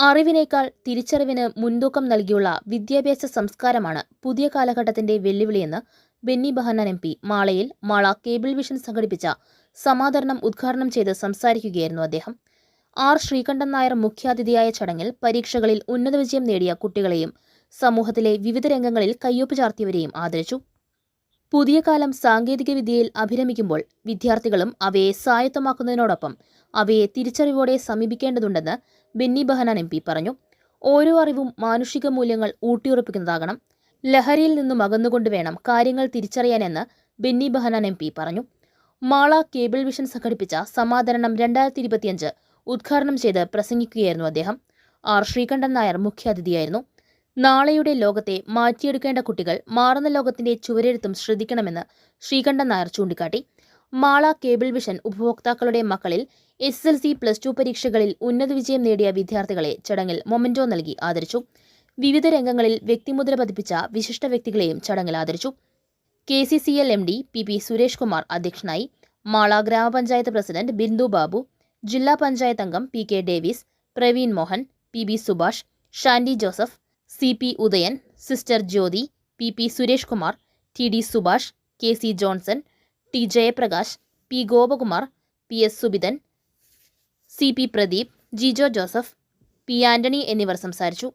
അറിവിനേക്കാൾ തിരിച്ചറിവിന് മുൻതൂക്കം നൽകിയുള്ള വിദ്യാഭ്യാസ സംസ്കാരമാണ് പുതിയ കാലഘട്ടത്തിന്റെ വെല്ലുവിളിയെന്ന് ബെന്നി ബഹന്നാൻ എം പി മാളയിൽ മാള കേബിൾ വിഷൻ സംഘടിപ്പിച്ച സമാദരണം ഉദ്ഘാടനം ചെയ്ത് സംസാരിക്കുകയായിരുന്നു അദ്ദേഹം. ആർ. ശ്രീകണ്ഠൻ നായർ മുഖ്യാതിഥിയായ ചടങ്ങിൽ പരീക്ഷകളിൽ ഉന്നത വിജയം നേടിയ കുട്ടികളെയും സമൂഹത്തിലെ വിവിധ രംഗങ്ങളിൽ കയ്യൊപ്പ് ചാർത്തിയവരെയും ആദരിച്ചു. പുതിയ കാലം സാങ്കേതികവിദ്യയിൽ അഭിരമിക്കുമ്പോൾ വിദ്യാർത്ഥികളും അവയെ സ്വായത്തമാക്കുന്നതിനോടൊപ്പം അവയെ തിരിച്ചറിവോടെ സമീപിക്കേണ്ടതുണ്ടെന്ന് ബെന്നി ബഹനാൻ എം പറഞ്ഞു. ഓരോ അറിവും മാനുഷിക മൂല്യങ്ങൾ ഊട്ടിയുറപ്പിക്കുന്നതാകണം. ലഹരിയിൽ നിന്നും അകന്നുകൊണ്ട് വേണം കാര്യങ്ങൾ തിരിച്ചറിയാനെന്ന് ബെന്നി ബഹനാൻ എം പറഞ്ഞു. മാള കേബിൾ വിഷൻ സംഘടിപ്പിച്ച സമാദരണം രണ്ടായിരത്തി ഇരുപത്തിയഞ്ച് ഉദ്ഘാടനം ചെയ്ത് പ്രസംഗിക്കുകയായിരുന്നു അദ്ദേഹം. ആർ ശ്രീകണ്ഠൻ നായർ മുഖ്യാതിഥിയായിരുന്നു. നാളെയുടെ ലോകത്തെ മാറ്റിയെടുക്കേണ്ട കുട്ടികൾ മാറുന്ന ലോകത്തിന്റെ ചുവരെഴുത്തും ശ്രദ്ധിക്കണമെന്ന് ശ്രീകണ്ഠൻ നായർ ചൂണ്ടിക്കാട്ടി. മാള കേബിൾ വിഷൻ ഉപഭോക്താക്കളുടെ മക്കളിൽ S L C plus two പരീക്ഷകളിൽ ഉന്നത വിജയം നേടിയ വിദ്യാർത്ഥികളെ ചടങ്ങിൽ മൊമെന്റോ നൽകി ആദരിച്ചു. വിവിധ രംഗങ്ങളിൽ വ്യക്തിമുദ്ര പതിപ്പിച്ച വിശിഷ്ട വ്യക്തികളെയും ചടങ്ങിൽ ആദരിച്ചു. K C C L M D P P Suresh Kumar അധ്യക്ഷനായി മാള ഗ്രാമപഞ്ചായത്ത് പ്രസിഡന്റ് ബിന്ദു ബാബു ജില്ലാ പഞ്ചായത്ത് അംഗം P K Davis Praveen Mohan P B Subhash Shandy Joseph C P Udayan sister Jyothi P P Suresh Kumar T D Subhash K C Johnson T Jayaprakash P Gopakumar P S Subithan C P Pradeep Jijo Joseph P Antony എന്നിവർ സംസാരിച്ചു.